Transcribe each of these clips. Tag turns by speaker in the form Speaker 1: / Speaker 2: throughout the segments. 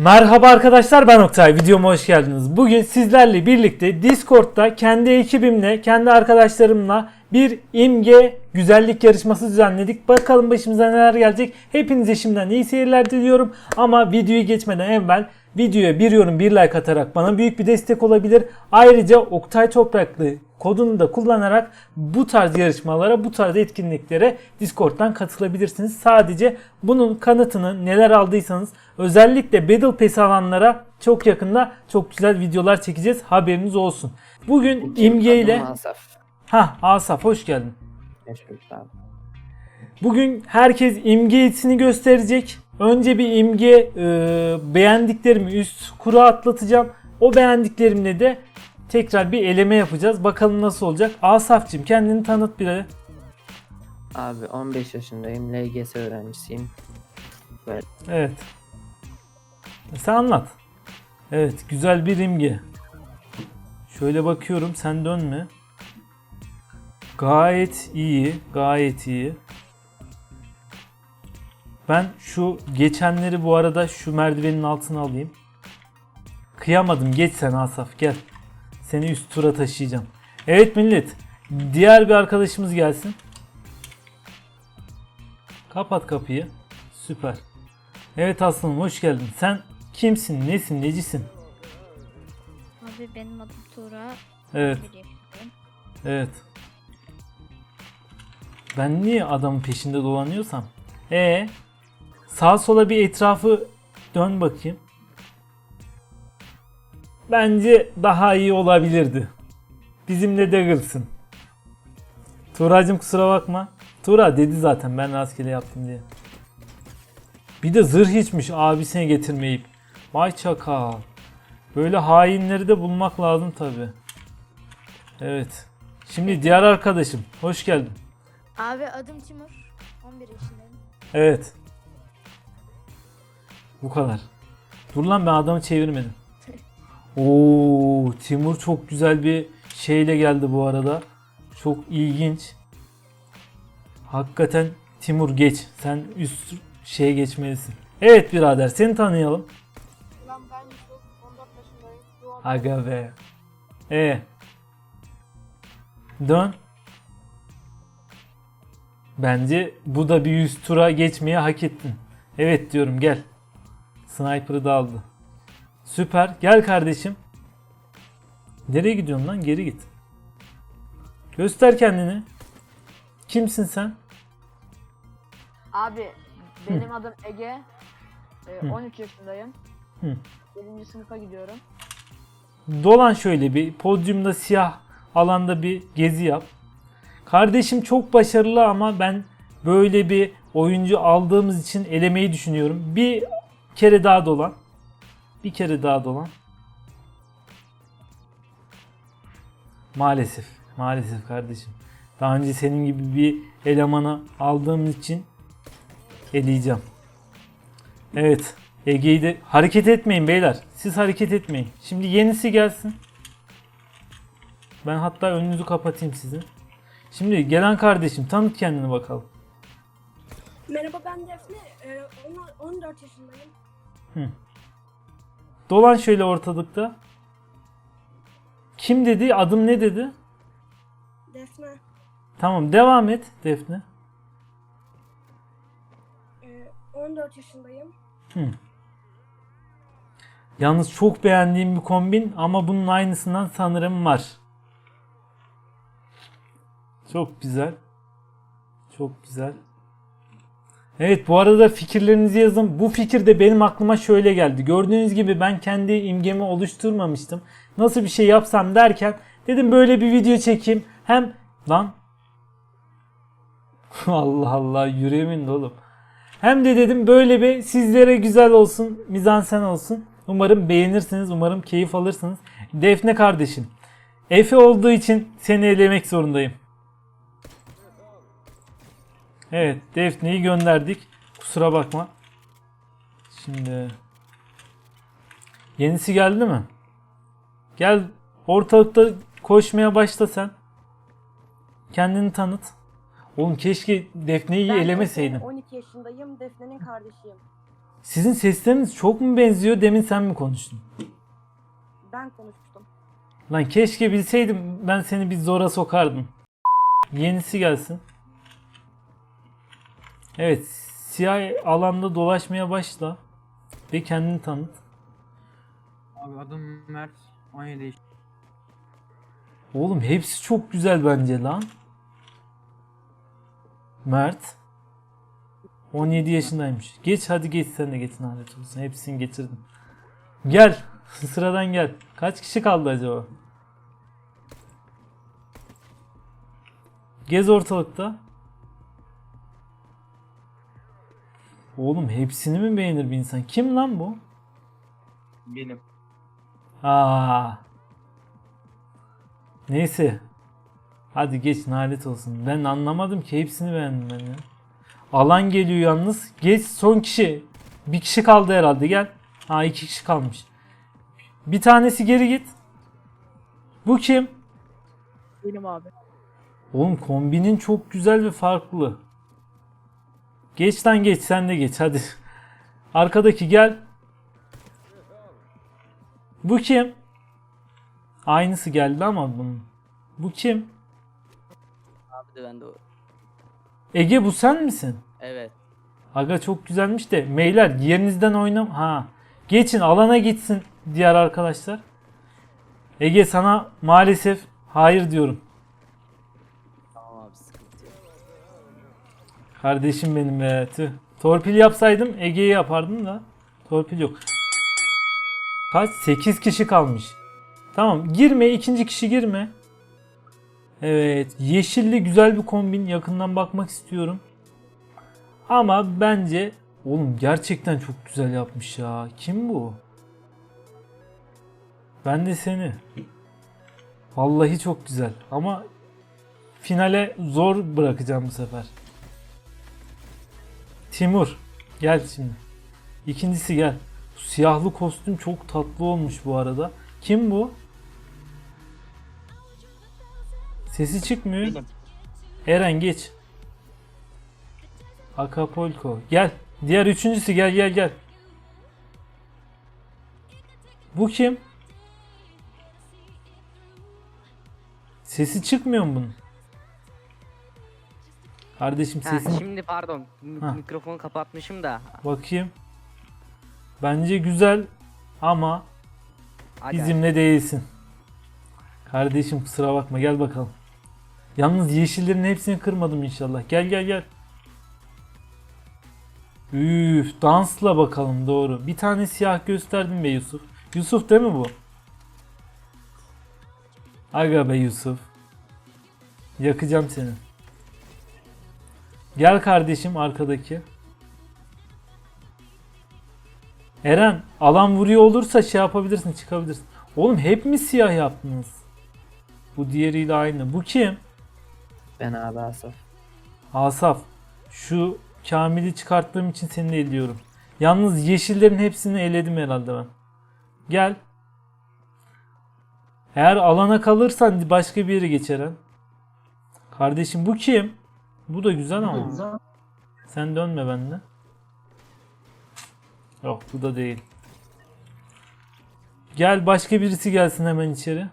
Speaker 1: Merhaba arkadaşlar ben Oktay. Videoma hoş geldiniz. Bugün sizlerle birlikte Discord'da kendi ekibimle, kendi arkadaşlarımla bir imge güzellik yarışması düzenledik. Bakalım başımıza neler gelecek. Hepinize şimdiden iyi seyirler diliyorum. Ama videoyu geçmeden evvel videoya bir yorum bir like atarak bana büyük bir destek olabilir. Ayrıca Oktay Topraklı kodunu da kullanarak bu tarz yarışmalara, bu tarz etkinliklere Discord'dan katılabilirsiniz. Sadece bunun kanıtını neler aldıysanız özellikle Battle Pass alanlara çok yakında çok güzel videolar çekeceğiz. Haberiniz olsun. Bugün imge ile
Speaker 2: Asaf.
Speaker 1: ha Asaf hoş geldin.
Speaker 2: Abi.
Speaker 1: Bugün herkes imge itsini gösterecek. Önce bir imge e, beğendiklerimi üst kura atlatacağım. O beğendiklerimle de tekrar bir eleme yapacağız. Bakalım nasıl olacak. Asaf'cığım kendini tanıt bir.
Speaker 2: Abi 15 yaşındayım. LGS öğrencisiyim.
Speaker 1: Evet. Sen anlat. Evet güzel bir imge. Şöyle bakıyorum sen dönme. Gayet iyi. Gayet iyi. Ben şu geçenleri bu arada şu merdivenin altına alayım. Kıyamadım. Geç sen Asaf gel. Seni üst tura taşıyacağım. Evet millet. Diğer bir arkadaşımız gelsin. Kapat kapıyı. Süper. Evet aslanım hoş geldin. Sen kimsin, nesin, necisin?
Speaker 3: Abi benim adım Tuğra.
Speaker 1: Evet, evet. Ben niye adamın peşinde dolanıyorsam? E sağa sola bir etrafı dön bakayım. Bence daha iyi olabilirdi. Bizimle Daggle'sın. Tuğracım kusura bakma. Tuğra dedi zaten ben rastgele yaptım diye. Bir de zırh içmiş abisine getirmeyip. Vay çakal. Böyle hainleri de bulmak lazım tabi. Evet. Şimdi diğer arkadaşım. Hoş geldin.
Speaker 3: Abi adım Timur. 11 yaşındayım.
Speaker 1: Evet. Bu kadar. Dur lan ben adamı çevirmedim. Oo, Timur çok güzel bir şeyle geldi bu arada. Çok ilginç. Hakikaten Timur geç. Sen üst şeye geçmelisin. Evet birader seni tanıyalım.
Speaker 4: Lan ben Yusuf, 14 yaşındayım.
Speaker 1: Aga be. E. Dön. Bence bu da bir 100 tura geçmeye hak ettin. Evet diyorum gel. Sniper'ı da aldı. Süper. Gel kardeşim. Nereye gidiyorsun lan? Geri git. Göster kendini. Kimsin sen?
Speaker 4: Abi benim adım Ege. Ee,
Speaker 1: Hı.
Speaker 4: 13 yaşındayım.
Speaker 1: Hı.
Speaker 4: 7. sınıfa gidiyorum.
Speaker 1: Dolan şöyle bir podyumda siyah alanda bir gezi yap. Kardeşim çok başarılı ama ben böyle bir oyuncu aldığımız için elemeyi düşünüyorum. Bir kere daha dolan. Bir kere daha dolan. Maalesef. Maalesef kardeşim. Daha önce senin gibi bir elemanı aldığımız için eleyeceğim. Evet. Ege'yi de hareket etmeyin beyler. Siz hareket etmeyin. Şimdi yenisi gelsin. Ben hatta önünüzü kapatayım sizin. Şimdi gelen kardeşim tanıt kendini bakalım.
Speaker 5: Merhaba ben Defne. Ee, on- 14 yaşındayım.
Speaker 1: Dolan şöyle ortalıkta. Kim dedi? Adım ne dedi?
Speaker 5: Defne.
Speaker 1: Tamam devam et Defne.
Speaker 5: Ee, 14 yaşındayım.
Speaker 1: Yalnız çok beğendiğim bir kombin ama bunun aynısından sanırım var. Çok güzel. Çok güzel. Evet bu arada fikirlerinizi yazın. Bu fikir de benim aklıma şöyle geldi. Gördüğünüz gibi ben kendi imgemi oluşturmamıştım. Nasıl bir şey yapsam derken dedim böyle bir video çekeyim. Hem lan Allah Allah yüreğimin dolu. Hem de dedim böyle bir sizlere güzel olsun, mizansen olsun. Umarım beğenirsiniz, umarım keyif alırsınız. Defne kardeşim, Efe olduğu için seni elemek zorundayım. Evet, Defne'yi gönderdik. Kusura bakma. Şimdi yenisi geldi mi? Gel ortalıkta koşmaya başla sen. Kendini tanıt. Oğlum keşke Defne'yi
Speaker 4: Ben
Speaker 1: elemeseydim.
Speaker 4: Efe, 12 yaşındayım. Defne'nin kardeşiyim.
Speaker 1: Sizin sesleriniz çok mu benziyor? Demin sen mi konuştun?
Speaker 5: Ben konuştum.
Speaker 1: Lan keşke bilseydim ben seni bir zora sokardım. Yenisi gelsin. Evet, siyah alanda dolaşmaya başla ve kendini tanıt.
Speaker 6: Abi adım Mert. 17 yaş-
Speaker 1: Oğlum hepsi çok güzel bence lan. Mert 17 yaşındaymış. Geç hadi geç sen de geç lanet olsun. Hepsini getirdim. Gel. Sıradan gel. Kaç kişi kaldı acaba? Gez ortalıkta. Oğlum hepsini mi beğenir bir insan? Kim lan bu?
Speaker 6: Benim.
Speaker 1: Aa. Neyse. Hadi geç nalet olsun. Ben anlamadım ki hepsini beğendim ben ya. Alan geliyor yalnız. Geç son kişi. Bir kişi kaldı herhalde gel. Ha iki kişi kalmış. Bir tanesi geri git. Bu kim?
Speaker 4: Benim abi.
Speaker 1: Oğlum kombinin çok güzel ve farklı. Geç lan geç sen de geç hadi. Arkadaki gel. Bu kim? Aynısı geldi ama bunun. Bu kim?
Speaker 7: Abi de ben de o.
Speaker 1: Ege bu sen misin?
Speaker 7: Evet.
Speaker 1: Aga çok güzelmiş de. Meyler yerinizden oynam. Ha. Geçin alana gitsin diğer arkadaşlar. Ege sana maalesef hayır diyorum. Kardeşim benim be. Tüh. Torpil yapsaydım Ege'yi yapardım da. Torpil yok. Kaç? 8 kişi kalmış. Tamam girme ikinci kişi girme. Evet yeşilli güzel bir kombin yakından bakmak istiyorum. Ama bence oğlum gerçekten çok güzel yapmış ya. Kim bu? Ben de seni. Vallahi çok güzel ama finale zor bırakacağım bu sefer. Timur gel şimdi. İkincisi gel. Bu siyahlı kostüm çok tatlı olmuş bu arada. Kim bu? Sesi çıkmıyor. Eren geç. Acapulco. Gel. Diğer üçüncüsü gel gel gel. Bu kim? Sesi çıkmıyor mu bunun? Kardeşim
Speaker 7: Ha,
Speaker 1: sesin
Speaker 7: şimdi pardon. mi-
Speaker 1: Ha.
Speaker 7: Mikrofonu kapatmışım da.
Speaker 1: Bakayım. Bence güzel ama
Speaker 7: Hadi
Speaker 1: bizimle değilsin. Kardeşim kusura bakma gel bakalım. Yalnız yeşillerin hepsini kırmadım inşallah. Gel gel gel. Üf dansla bakalım doğru. Bir tane siyah gösterdim be Yusuf. Yusuf değil mi bu? Aga be Yusuf. Yakacağım seni. Gel kardeşim arkadaki. Eren alan vuruyor olursa şey yapabilirsin çıkabilirsin. Oğlum hep mi siyah yaptınız? Bu diğeriyle aynı. Bu kim?
Speaker 2: Ben abi Asaf.
Speaker 1: Asaf. Şu Kamil'i çıkarttığım için seni ediyorum. Yalnız yeşillerin hepsini eledim herhalde ben. Gel. Eğer alana kalırsan başka bir yere geçeren. Kardeşim bu kim? Bu da güzel ama. Sen dönme benden. Yok bu da değil. Gel başka birisi gelsin hemen içeri.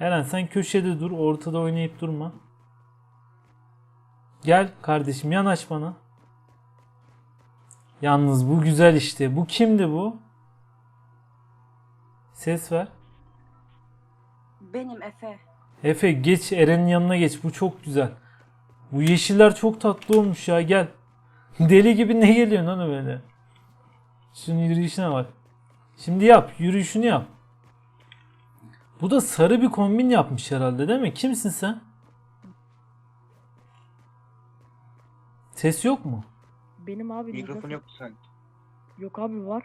Speaker 1: Eren sen köşede dur ortada oynayıp durma. Gel kardeşim yanaş bana. Yalnız bu güzel işte. Bu kimdi bu? Ses ver.
Speaker 5: Benim Efe.
Speaker 1: Efe geç Eren'in yanına geç. Bu çok güzel. Bu yeşiller çok tatlı olmuş ya gel. Deli gibi ne geliyorsun lan böyle? Şunun yürüyüşüne bak. Şimdi yap. Yürüyüşünü yap. Bu da sarı bir kombin yapmış herhalde değil mi? Kimsin sen? Ses yok mu?
Speaker 4: Benim abi.
Speaker 6: Mikrofon yok sen.
Speaker 4: Yok abi var.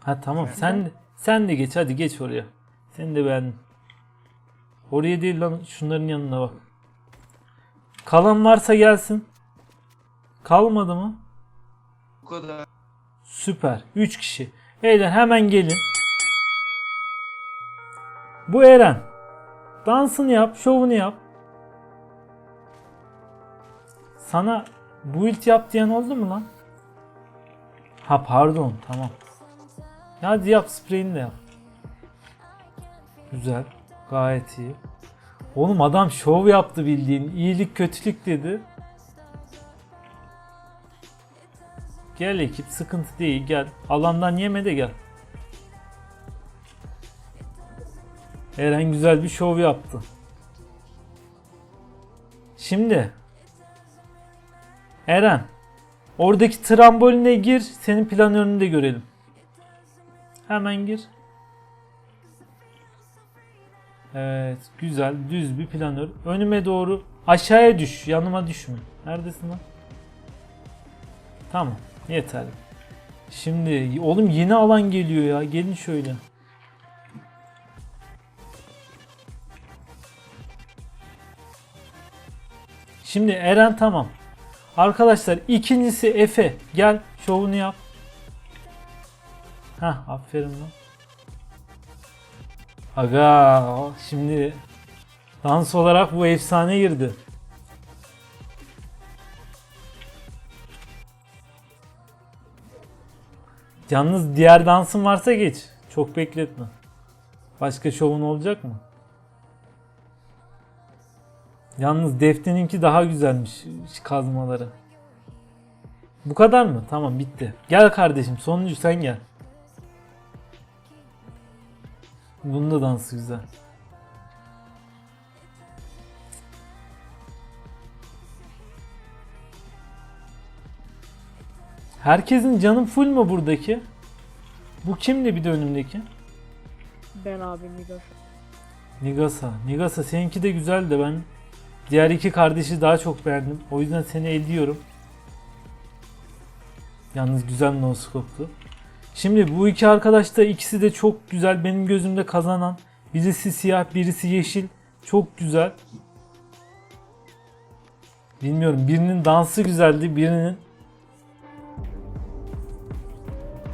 Speaker 1: Ha tamam sen sen de geç hadi geç oraya. Seni de beğendim. Oraya değil lan şunların yanına bak. Kalan varsa gelsin. Kalmadı mı?
Speaker 6: Bu kadar.
Speaker 1: Süper. 3 kişi. Beyler hemen gelin. Bu Eren. Dansını yap, şovunu yap. Sana build yap diyen oldu mu lan? Ha pardon tamam. Hadi yap spreyini de yap. Güzel. Gayet iyi. Oğlum adam şov yaptı bildiğin. İyilik kötülük dedi. Gel ekip sıkıntı değil gel. Alandan yeme de gel. Eren güzel bir şov yaptı. Şimdi Eren oradaki tramboline gir senin planörünü de görelim. Hemen gir. Evet güzel düz bir planör. Önüme doğru aşağıya düş yanıma düşme. Neredesin lan? Tamam yeterli. Şimdi oğlum yeni alan geliyor ya gelin şöyle. Şimdi Eren tamam. Arkadaşlar ikincisi Efe. Gel şovunu yap. Hah aferin lan. Aga şimdi dans olarak bu efsane girdi. Yalnız diğer dansın varsa geç. Çok bekletme. Başka şovun olacak mı? Yalnız Defne'ninki daha güzelmiş kazmaları. Bu kadar mı? Tamam bitti. Gel kardeşim sonuncu sen gel. Bunun da dansı güzel. Herkesin canım full mu buradaki? Bu kimdi bir de önümdeki?
Speaker 4: Ben abi Migas.
Speaker 1: Nigasa. Nigasa seninki de güzel de ben diğer iki kardeşi daha çok beğendim. O yüzden seni elliyorum. Yalnız güzel no scope'tu. Şimdi bu iki arkadaş da ikisi de çok güzel benim gözümde kazanan. Birisi siyah, birisi yeşil. Çok güzel. Bilmiyorum birinin dansı güzeldi, birinin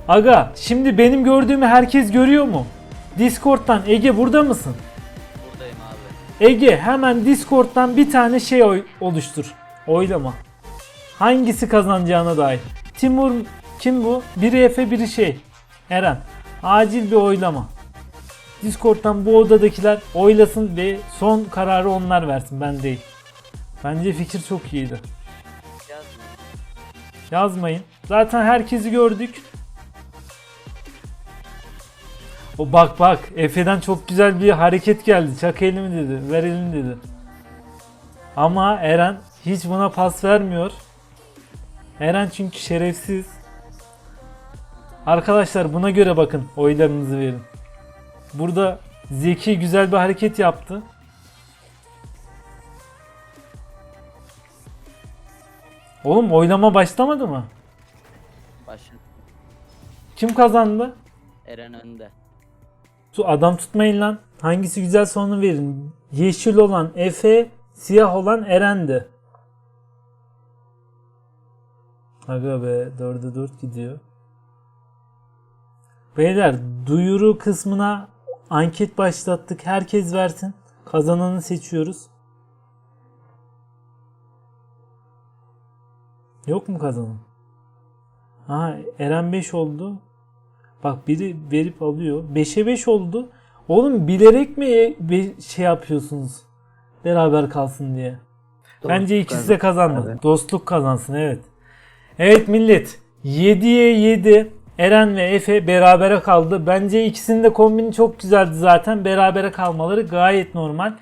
Speaker 1: Aga, şimdi benim gördüğümü herkes görüyor mu? Discord'dan Ege burada mısın?
Speaker 7: Buradayım abi.
Speaker 1: Ege hemen Discord'dan bir tane şey oy- oluştur. Oylama. Hangisi kazanacağına dair. Timur kim bu? Biri Efe biri şey. Eren. Acil bir oylama. Discord'dan bu odadakiler oylasın ve son kararı onlar versin ben değil. Bence fikir çok iyiydi.
Speaker 7: Yazma.
Speaker 1: Yazmayın. Zaten herkesi gördük. O bak bak Efe'den çok güzel bir hareket geldi. Çak elimi dedi. Ver elini dedi. Ama Eren hiç buna pas vermiyor. Eren çünkü şerefsiz. Arkadaşlar buna göre bakın oylarınızı verin. Burada Zeki güzel bir hareket yaptı. Oğlum oylama başlamadı mı?
Speaker 7: Başın.
Speaker 1: Kim kazandı?
Speaker 7: Eren önde.
Speaker 1: Tu adam tutmayın lan. Hangisi güzel onu verin. Yeşil olan Efe, siyah olan Eren'di. Aga be 4'e 4 gidiyor. Beyler duyuru kısmına anket başlattık. Herkes versin. Kazananı seçiyoruz. Yok mu kazanan? Aha Eren 5 oldu. Bak biri verip alıyor. 5'e 5 oldu. Oğlum bilerek mi şey yapıyorsunuz? Beraber kalsın diye. Bence ikisi de kazandı.
Speaker 2: Evet.
Speaker 1: Dostluk kazansın evet. Evet millet. 7'ye 7 Eren ve Efe berabere kaldı. Bence ikisinin de kombini çok güzeldi zaten. Berabere kalmaları gayet normal.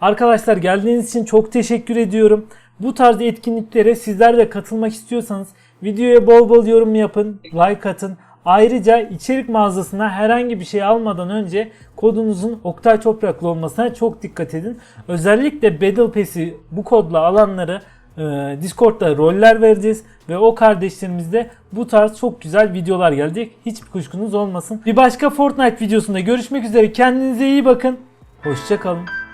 Speaker 1: Arkadaşlar geldiğiniz için çok teşekkür ediyorum. Bu tarz etkinliklere sizler de katılmak istiyorsanız videoya bol bol yorum yapın, like atın. Ayrıca içerik mağazasına herhangi bir şey almadan önce kodunuzun Oktay Topraklı olmasına çok dikkat edin. Özellikle Battle Pass'i bu kodla alanları e, Discord'da roller vereceğiz ve o kardeşlerimizde bu tarz çok güzel videolar gelecek. Hiçbir kuşkunuz olmasın. Bir başka Fortnite videosunda görüşmek üzere. Kendinize iyi bakın. Hoşçakalın.